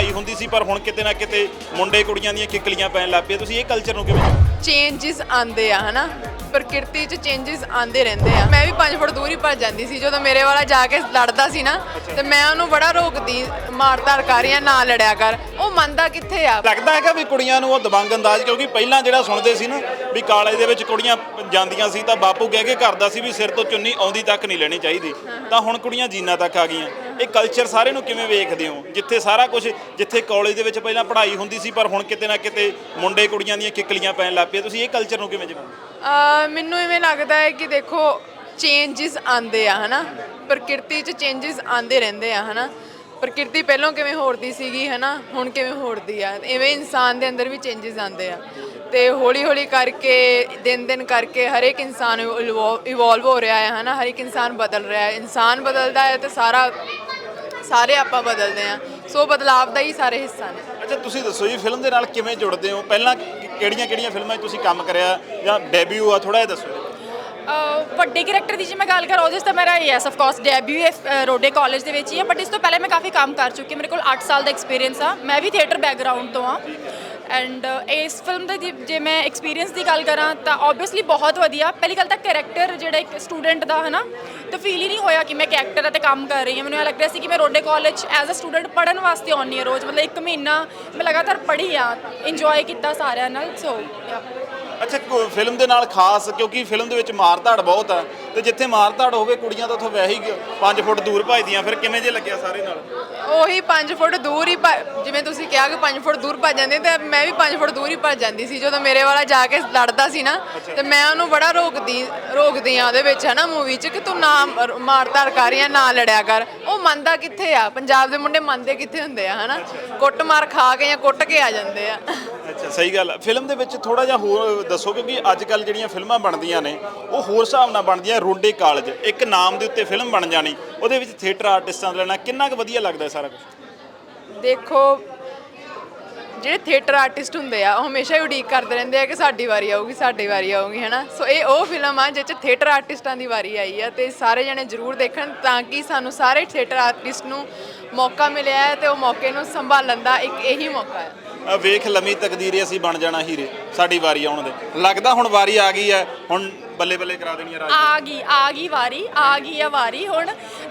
ਪੜ੍ਹਾਈ ਹੁੰਦੀ ਸੀ, ਪਰ ਹੁਣ ਕਿਤੇ ਨਾ ਕਿਤੇ ਮੁੰਡੇ ਕੁੜੀਆਂ ਦੀਆਂ ਕਿੱਕਲੀਆਂ ਪੈਣ ਲੱਗ ਪਏ ਤੁਸੀਂ ਇਹ ਕਲਚਰ ਨੂੰ ਕਿਵੇਂ ਚੇਂਜਸ ਆਂਦੇ ਆ, ਹਨਾ? ਪ੍ਰਕਿਰਤੀ 'ਚ ਚੇਂਜਸ ਆਂਦੇ ਰਹਿੰਦੇ ਆ। ਮੈਂ ਵੀ 5 ਫੁੱਟ ਦੂਰ ਹੀ ਭੱਜ ਜਾਂਦੀ ਸੀ, ਜਦੋਂ ਮੇਰੇ ਵਾਲਾ ਜਾ ਕੇ ਲੜਦਾ ਸੀ ਨਾ, ਤੇ ਮੈਂ ਉਹਨੂੰ ਬੜਾ ਰੋਕਦੀ ਮਾਰ ਧਾਰ ਕਰ ਰਹੀ ਆ ਨਾ ਲੜਿਆ ਕਰ। ਉਹ ਮੰਨਦਾ ਕਿੱਥੇ ਆ? ਲੱਗਦਾ ਹੈਗਾ ਵੀ ਕੁੜੀਆਂ ਨੂੰ ਉਹ ਦਬੰਗ ਅੰਦਾਜ਼ ਕਿਉਂਕਿ ਪਹਿਲਾਂ ਜਿਹੜਾ ਸੁਣਦੇ ਸੀ ਨਾ ਵੀ ਕਾਲਜ ਦੇ ਵਿੱਚ ਕੁੜੀਆਂ ਜਾਂਦੀਆਂ ਸੀ ਤਾਂ ਬਾਪੂ ਕਹਿ ਕੇ ਕਰਦਾ ਸੀ ਵੀ ਸਿਰ ਤੋਂ ਚੁੰਨੀ ਆਉਂਦੀ ਤੱਕ ਨਹੀਂ ਲੈਣੀ ਚਾਹੀਦੀ। ਤਾਂ ਹੁਣ ਕੁੜੀਆਂ ਜੀਨਾ ਤੱਕ ਆ ਗਈਆਂ। ਇਹ ਕਲਚਰ ਸਾਰੇ ਨੂੰ ਕਿਵੇਂ ਵੇਖਦੇ ਹੋ? ਜਿੱਥੇ ਸਾਰਾ ਕੁਝ ਜਿੱਥੇ ਕਾਲਜ ਦੇ ਵਿੱਚ ਪਹਿਲਾਂ ਪੜ੍ਹਾਈ ਹੁੰਦੀ ਸੀ ਪਰ ਹੁਣ ਕਿਤੇ ਨਾ ਕਿਤੇ ਮੁੰਡੇ ਕੁੜੀਆਂ ਦੀਆਂ ਕਿੱਕਲੀਆਂ ਪੈਣ ਲੱਗ ਪਏ ਤੁਸੀਂ ਇਹ ਕਲਚਰ ਨੂੰ ਕਿਵੇਂ ਜਮਾਉਂਦੇ ਅਹ ਮੈਨੂੰ ਇਵੇਂ ਲੱਗਦਾ ਹੈ ਕਿ ਦੇਖੋ ਚੇਂਜਸ ਆਂਦੇ ਆ ਹਨਾ? ਪ੍ਰਕਿਰਤੀ 'ਚ ਚੇਂਜਸ ਆਂਦੇ ਰਹਿੰਦੇ ਆ ਹਨਾ? ਪ੍ਰਕਿਰਤੀ ਪਹਿਲਾਂ ਕਿਵੇਂ ਹੋਰਦੀ ਸੀਗੀ, ਹਨਾ? ਹੁਣ ਕਿਵੇਂ ਹੋਰਦੀ ਆ? ਇਵੇਂ ਇਨਸਾਨ ਦੇ ਅੰਦਰ ਵੀ ਚੇਂਜਸ ਆਉਂਦੇ ਆ। ਤੇ ਹੌਲੀ ਹੌਲੀ ਕਰਕੇ ਦਿਨ ਦਿਨ ਕਰਕੇ ਹਰ ਇੱਕ ਇਨਸਾਨ ਇਵੋਲਵ ਹੋ ਰਿਹਾ ਹੈ, ਹਨਾ? ਹਰ ਇੱਕ ਇਨਸਾਨ ਬਦਲ ਰਿਹਾ ਹੈ। ਇਨਸਾਨ ਬਦਲਦਾ ਹੈ ਤੇ ਸਾਰਾ, ਸਾਰੇ ਆਪਾਂ ਬਦਲਦੇ ਆ ਸੋ ਬਦਲਾਵ ਦਾ ਹੀ ਸਾਰੇ ਹਿੱਸਾ ਨੇ। ਅੱਛਾ, ਤੁਸੀਂ ਦੱਸੋ ਜੀ ਫਿਲਮ ਦੇ ਨਾਲ ਕਿਵੇਂ ਜੁੜਦੇ ਹੋ? ਪਹਿਲਾਂ ਕਿਹੜੀਆਂ ਕਿਹੜੀਆਂ ਫਿਲਮਾਂ 'ਚ ਤੁਸੀਂ ਕੰਮ ਕਰਿਆ ਜਾਂ ਡੈਬਿਊ ਆ? ਥੋੜਾ ਜਿਹਾ ਦੱਸੋ ਵੱਡੇ ਕਰੈਕਟਰ ਦੀ ਜੇ ਮੈਂ ਗੱਲ ਕਰਾਂ, ਉਹਦੇ 'ਚ ਤਾਂ ਮੇਰਾ yes of course debut Rode college ਦੇ ਵਿੱਚ ਹੀ ਹੈ ਬਟ ਇਸ ਤੋਂ ਪਹਿਲੇ ਮੈਂ ਕਾਫੀ ਕੰਮ ਕਰ ਚੁੱਕੀ ਹਾਂ, ਮੇਰੇ ਕੋਲ 8 ਸਾਲ ਦਾ ਐਕਸਪੀਰੀਅੰਸ ਆ, ਮੈਂ ਵੀ ਥੀਏਟਰ ਬੈਕਗ੍ਰਾਉਂਡ ਤੋਂ ਆ ਐਂਡ ਇਸ ਫਿਲਮ ਦਾ ਜੇ- ਜੇ ਮੈਂ ਐਕਸਪੀਰੀਅੰਸ ਦੀ ਗੱਲ ਕਰਾਂ, ਤਾਂ ਆਬਵੀਅਸਲੀ ਬਹੁਤ ਵਧੀਆ, ਪਹਿਲੀ ਗੱਲ ਤਾਂ ਕਰੈਕਟਰ ਜਿਹੜਾ ਇੱਕ ਸਟੂਡੈਂਟ ਦਾ ਹੈ ਨਾ ਤਾਂ ਫੀਲ ਹੀ ਨਹੀਂ ਹੋਇਆ ਕਿ ਮੈਂ ਕੈਰੈਕਟਰ ਅਤੇ ਕੰਮ ਕਰ ਰਹੀ ਹਾਂ, ਮੈਨੂੰ ਇਹ ਲੱਗ ਰਿਹਾ ਸੀ ਕਿ ਮੈਂ Rode college as a student ਪੜਨ ਵਾਸਤੇ ਆਉਂਦੀ ਹਾਂ ਰੋਜ਼, ਮਤਲਬ ਇੱਕ ਮਹੀਨਾ ਮੈਂ ਲਗਾਤਾਰ ਪੜ੍ਹੀ ਆ ਇੰਜੋਏ ਕੀਤਾ ਸਾਰਿਆਂ ਨਾਲ ਸੋ ਯਾ ਅੱਛਾ ਫਿਲਮ ਦੇ ਨਾਲ ਖਾਸ ਕਿਉਂਕਿ ਫਿਲਮ ਦੇ ਵਿੱਚ ਮਾਰ-ਧਾੜ ਬਹੁਤ ਆ ਤੇ ਜਿੱਥੇ ਮਾਰ-ਧਾੜ ਹੋਵੇ ਕੁੜੀਆਂ ਤਾਂ ਉੱਥੋਂ ਵੈਸੇ ਹੀ 5 ਫੁੱਟ ਦੂਰ ਭੱਜਦੀਆਂ ਫਿਰ ਕਿਵੇਂ ਜੇ ਲੱਗਿਆ ਸਾਰੇ ਨਾਲ? ਉਹੀ 5 ਫੁੱਟ ਦੂਰ ਹੀ ਭੱਜ- ਜਿਵੇਂ ਤੁਸੀਂ ਕਿਹਾ ਕਿ 5 ਫੁੱਟ ਦੂਰ ਭੱਜ ਜਾਂਦੇ ਤੇ ਮੈਂ ਵੀ 5 ਫੁੱਟ ਦੂਰ ਹੀ ਭੱਜ ਜਾਂਦੀ ਸੀ ਜਦੋਂ ਮੇਰੇ ਵਾਲਾ ਜਾ ਕੇ ਲੜਦਾ ਸੀ ਨਾ ਤੇ ਮੈਂ ਉਹਨੂੰ ਬੜਾ ਰੋਕਦੀ ਰੋਕਦੀ ਆ ਉਹਦੇ ਵਿੱਚ ਹਨਾ ਮੂਵੀ 'ਚ ਕਿ ਤੂੰ ਨਾ ਮਾਰ-ਧਾਰ ਕਰ ਆ ਨਾ ਲੜਿਆ ਕਰ। ਉਹ ਮੰਨਦਾ ਕਿੱਥੇ ਆ? ਪੰਜਾਬ ਦੇ ਮੁੰਡੇ ਮੰਨਦੇ ਕਿੱਥੇ ਹੁੰਦੇ ਆ ਹਨਾ? ਕੁੱਟ ਮਾਰ ਖਾ ਕੇ ਜਾਂ ਕੁੱਟ ਕੇ ਆ ਜਾਂਦੇ ਆ। ਅੱਛਾ ਸਹੀ ਗੱਲ ਆ। ਫਿਲਮ ਦੇ ਵਿੱਚ ਥੋੜਾ ਜਿਹਾ ਹੋਰ ਦੱਸੋ ਕਿਉਂਕਿ ਅੱਜ ਕੱਲ ਜਿਹੜੀਆਂ ਫਿਲਮਾਂ ਬਣਦੀਆਂ ਨੇ, ਉਹ ਹੋਰ ਹਿਸਾਬ ਨਾਲ ਬਣਦੀਆਂ, ਰੋਡੇ ਕਾਲਜ, ਇੱਕ ਨਾਮ ਦੇ ਉੱਤੇ ਫਿਲਮ ਬਣ ਜਾਣੀ, ਉਹਦੇ ਵਿੱਚ ਥੀਏਟਰ ਆਰਟਿਸਟਾਂ ਦਾ ਲੈਣਾ, ਕਿੰਨਾ ਕੁ ਵਧੀਆ ਲੱਗਦਾ ਸਾਰਾ ਕੁਝ ਦੇਖੋ, ਜਿਹੜੇ ਥੀਏਟਰ ਆਰਟਿਸਟ ਹੁੰਦੇ ਆ, ਉਹ ਹਮੇਸ਼ਾ ਹੀ ਉਡੀਕ ਕਰਦੇ ਰਹਿੰਦੇ ਆ ਕਿ ਸਾਡੀ ਵਾਰੀ ਆਊਗੀ, ਸਾਡੀ ਵਾਰੀ ਆਊਗੀ, ਹੈਨਾ? ਸੋ ਇਹ ਉਹ ਫਿਲਮ ਆ ਜਿਹ 'ਚ ਥੀਏਟਰ ਆਰਟਿਸਟਾਂ ਦੀ ਵਾਰੀ ਆਈ ਆ, ਤੇ ਸਾਰੇ ਜਣੇ ਜ਼ਰੂਰ ਦੇਖਣ ਤਾਂ ਕਿ ਸਾਨੂੰ ਸਾਰੇ ਥੀਏਟਰ ਆਰਟਿਸਟ ਨੂੰ ਮੌਕਾ ਮਿਲਿਆ ਹੈ ਤੇ ਉਹ ਮੌਕੇ ਨੂੰ ਸੰਭਾਲਣ ਦਾ ਇੱਕ ਇਹੀ ਮੌਕਾ ਹੈ। ਵੇਖ ਲੰਮੀ ਤਕਦੀਰ ਅਸੀਂ ਬਣ ਜਾਣਾ ਹੀਰੇ ਸਾਡੀ ਵਾਰੀ ਆਉਣ ਦੇ। ਲੱਗਦਾ ਹੁਣ ਵਾਰੀ ਆ ਗਈ ਹੈ ਹੁਣ ਬੱਲੇ ਬੱਲੇ ਕਰਾ ਦੇਣੀ ਹੈ ਰਾਜ। ਆ ਗਈ ਆ ਗਈ ਵਾਰੀ ਆ ਗਈ ਆ ਵਾਰੀ ਹੁਣ।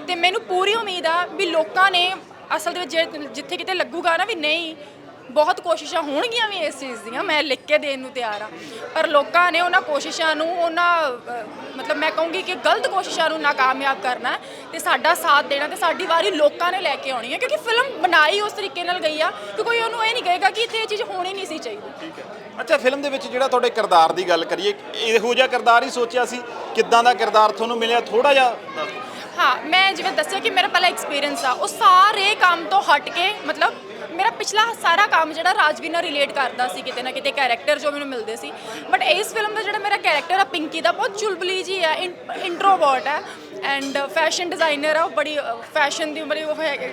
ਤੇ ਮੈਨੂੰ ਪੂਰੀ ਉਮੀਦ ਆ ਵੀ ਲੋਕਾਂ ਨੇ ਅਸਲ ਦੇ ਵਿੱਚ ਜੇ- ਜਿੱਥੇ ਕਿਤੇ ਲੱਗੂਗਾ ਨਾ ਵੀ ਨਹੀਂ ਬਹੁਤ ਕੋਸ਼ਿਸ਼ਾਂ ਹੋਣਗੀਆਂ ਵੀ ਇਸ ਚੀਜ਼ ਦੀਆਂ ਮੈਂ ਲਿਖ ਕੇ ਦੇਣ ਨੂੰ ਤਿਆਰ ਆ। ਪਰ ਲੋਕਾਂ ਨੇ ਉਹਨਾਂ ਕੋਸ਼ਿਸ਼ਾਂ ਨੂੰ ਉਹਨਾਂ ਅਹ, ਮਤਲਬ ਮੈਂ ਕਹੂੰਗੀ ਕਿ ਗਲਤ ਕੋਸ਼ਿਸ਼ਾਂ ਨੂੰ ਨਾਕਾਮਯਾਬ ਕਰਨਾ ਹੈ। ਤੇ ਸਾਡਾ ਸਾਥ ਦੇਣਾ ਤੇ ਸਾਡੀ ਵਾਰੀ ਲੋਕਾਂ ਨੇ ਲੈ ਕੇ ਆਉਣੀ ਹੈ ਕਿਉਂਕਿ ਫਿਲਮ ਬਣਾਈ ਉਸ ਤਰੀਕੇ ਨਾਲ ਗਈ ਆ ਕਿ ਕੋਈ ਉਹਨੂੰ ਇਹ ਨਹੀਂ ਕਹੇਗਾ ਕਿ ਇੱਥੇ ਇਹ ਚੀਜ਼ ਹੋਣੀ ਨਹੀਂ ਸੀ ਚਾਹੀਦੀ। ਠੀਕ ਹੈ। ਅੱਛਾ ਫਿਲਮ ਦੇ ਵਿੱਚ ਜਿਹੜਾ ਤੁਹਾਡੇ ਕਿਰਦਾਰ ਦੀ ਗੱਲ ਕਰੀਏ ਇਹੋ ਜਿਹਾ ਕਿਰਦਾਰ ਹੀ ਸੋਚਿਆ ਸੀ? ਕਿੱਦਾਂ ਦਾ ਕਿਰਦਾਰ ਤੁਹਾਨੂੰ ਮਿਲਿਆ? ਥੋੜਾ ਜਿਹਾ। ਹਾਂ ਮੈਂ ਜਿਵੇਂ ਦੱਸਿਆ ਕਿ ਮੇਰਾ ਪਹਿਲਾ ਐਕਸਪੀਰੀਅੰਸ ਆ ਉਹ ਸਾਰੇ ਕੰਮ ਤੋਂ ਹਟ ਕੇ ਮਤਲਬ ਮੇਰਾ ਪਿਛਲਾ ਸਾਰਾ ਕੰਮ ਜਿਹੜਾ ਰਾਜਵੀਰ ਨਾਲ ਰਿਲੇਟ ਕਰਦਾ ਸੀ ਕਿਤੇ ਨਾ ਕਿਤੇ ਕੈਰੈਕਟਰ ਜੋ ਮੈਨੂੰ ਮਿਲਦੇ ਸੀ। ਬਟ ਇਸ ਫਿਲਮ ਦਾ ਜਿਹੜਾ ਮੇਰਾ ਕੈਰੈਕਟਰ ਆ ਪਿੰਕੀ ਦਾ ਬਹੁਤ ਚੁਲਬੁਲੀ ਜੀ ਆ ਇੰਟਰੋਵਰਟ ਹੈ ਐਂਡ ਫੈਸ਼ਨ ਡਿਜ਼ਾਈਨਰ ਆ ਉਹ ਬੜੀ ਫੈਸ਼ਨ ਦੀ ਬੜੀ ਉਹ ਹੈਗੇ।